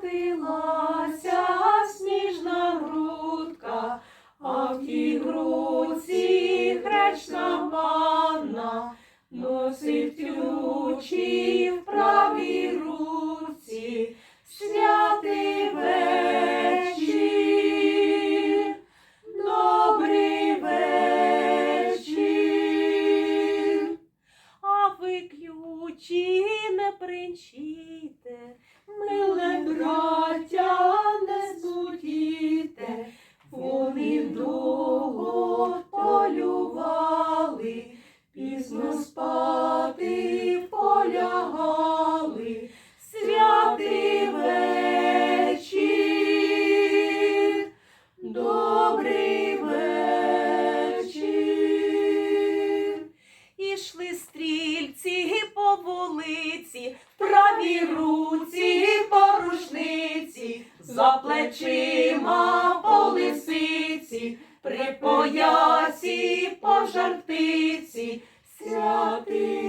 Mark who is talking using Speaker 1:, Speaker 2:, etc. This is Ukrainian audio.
Speaker 1: Котилася сніжна грудка, а в тій грудці хречна панна носить ключі в правій руці, святий вечір, добрий вечір, а ви ключі не принчите. Ми пізно спати полягали, святий вечір, добрий вечір. Ішли стрільці по вулиці, правій руці по рушниці, за плечима по лисиці, при жартиці, вечір.